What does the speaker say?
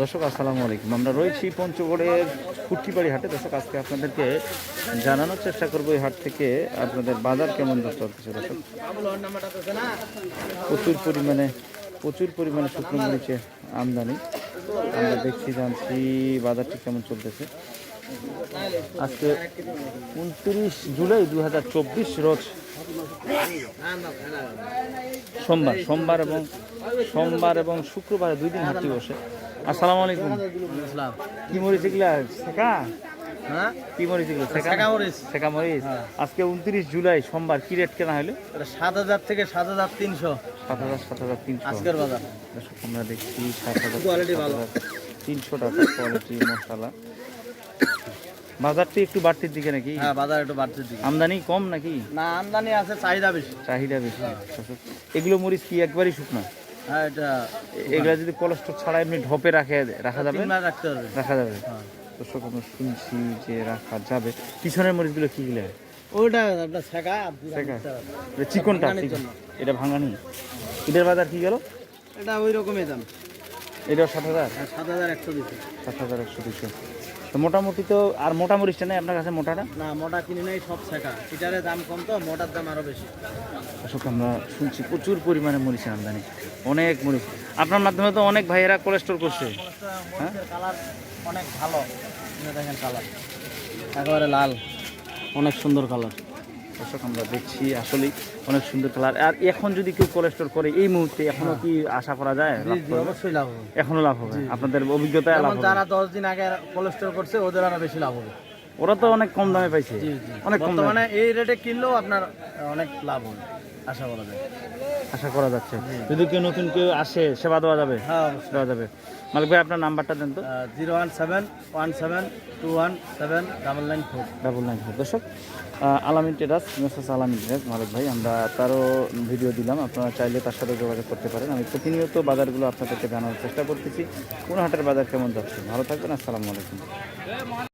দর্শক, আসসালামু আলাইকুম। আমরা রয়েছি পঞ্চগড়ের কুট্টিবাড়ি হাটে। দর্শক, আজকে আপনাদেরকে জানানোর চেষ্টা করব এই হাট থেকে আপনাদের বাজার কেমন চলতেছে দর্শক? প্রচুর পরিমাণে প্রচুর পরিমাণে শুকনো মরিচের আমদানি। আমরা দেখছি, জানছি বাজারটি কেমন চলতেছে। আজকে উনত্রিশ জুলাই দু হাজার চব্বিশ রোজ সোমবার সোমবার এবং সোমবার এবং শুক্রবারে দুই দিন হাটটি বসে। আসসালামু আলাইকুম। কি মরিচ এগুলা? শেখা? হ্যাঁ? কি মরিচ এগুলো? শেখা? মরিচ। শেখা মরিচ? আজকে উনত্রিশ জুলাই সোমবার। কি রেট কেনা হলো সাত হাজার থেকে সাত হাজার তিনশো। সাত হাজার সাত হাজার তিনশো। আজকের বাজার। আমরা দেখছি সাত হাজার Quality ভালো। তিনশো টাকা কোয়ালিটি মশলা বাজারটি একটু বাড়তির দিকে নাকি? হ্যাঁ বাজার একটু দিকে। আমদানি কম নাকি? না আমদানি আছে চাহিদা বেশি। চাহিদা বেশি। এগুলো মরিচ কি একবারই শুকনো? হ্যাঁ এটা এগুলা যদি কোলেস্ট্রল ছাড়া এমনি ঢপে রাখে রাখা যাবে? রাখতে হবে রাখা যাবে। হ্যাঁ। দর্শক আমরা শুনছি যে রাখা যাবে। পিছনের মরিচগুলো কি গেলে? ওইটা আপনার শেখা? চিকনটা। এটা ভাঙানি। এটার বাজার কি গেল? এটা ওই রকমই দাম। এটাও সাত হাজার? হ্যাঁ, সাত হাজার একশো দিচ্ছে সাত হাজার একশো দুশো। তো মোটামুটি তো আর মোটা মরিচটা নেই আপনার কাছে মোটাটা? না মোটা কিনে নেই সব শেখা এটারে দাম কম তো মোটার দাম আরও বেশি। আসলে আমরা শুনছি প্রচুর পরিমাণে মরিচের আমদানি অনেক মরিচ। আপনার মাধ্যমে তো অনেক ভাইয়েরা কোলেস্টোর করছে। হ্যাঁ? কালার অনেক ভালো। দেখেন কালার একেবারে লাল। অনেক সুন্দর কালার দর্শক আমরা দেখছি আসলে অনেক সুন্দর কালার। আর এখন যদি কেউ কোলেস্টোর করে এই মুহূর্তে এখনও কি আশা করা যায়? অবশ্যই লাভ হবে। এখনও লাভ হবে? আপনাদের অভিজ্ঞতা লাভ যারা দশ দিন আগে কোলেস্টোর করছে ওদের আরও বেশি লাভ হবে। ওরা তো অনেক কম দামে পাইছে। অনেক কম দামে। এই রেটে কিনলেও আপনার অনেক লাভ হবে আশা করা যায়। আশা করা যাচ্ছে। যদি কেউ নতুন কেউ আসে সেবা দেওয়া যাবে? হ্যাঁ দেওয়া যাবে। মালিক ভাই আপনার নাম্বারটা দেন তো। Zero one seven one seven two one seven double nine four. Double nine four. দর্শক আলামিন টেরাস মেসাস আলামিন টেরাস মালিক ভাই আমরা তারও ভিডিও দিলাম। আপনারা চাইলে তার সাথে যোগাযোগ করতে পারেন। আমি প্রতিনিয়ত বাজারগুলো আপনাদেরকে জানার চেষ্টা করতেছি। কোন হাটের বাজার কেমন যাচ্ছে? ভালো থাকবেন আসসালামু আলাইকুম।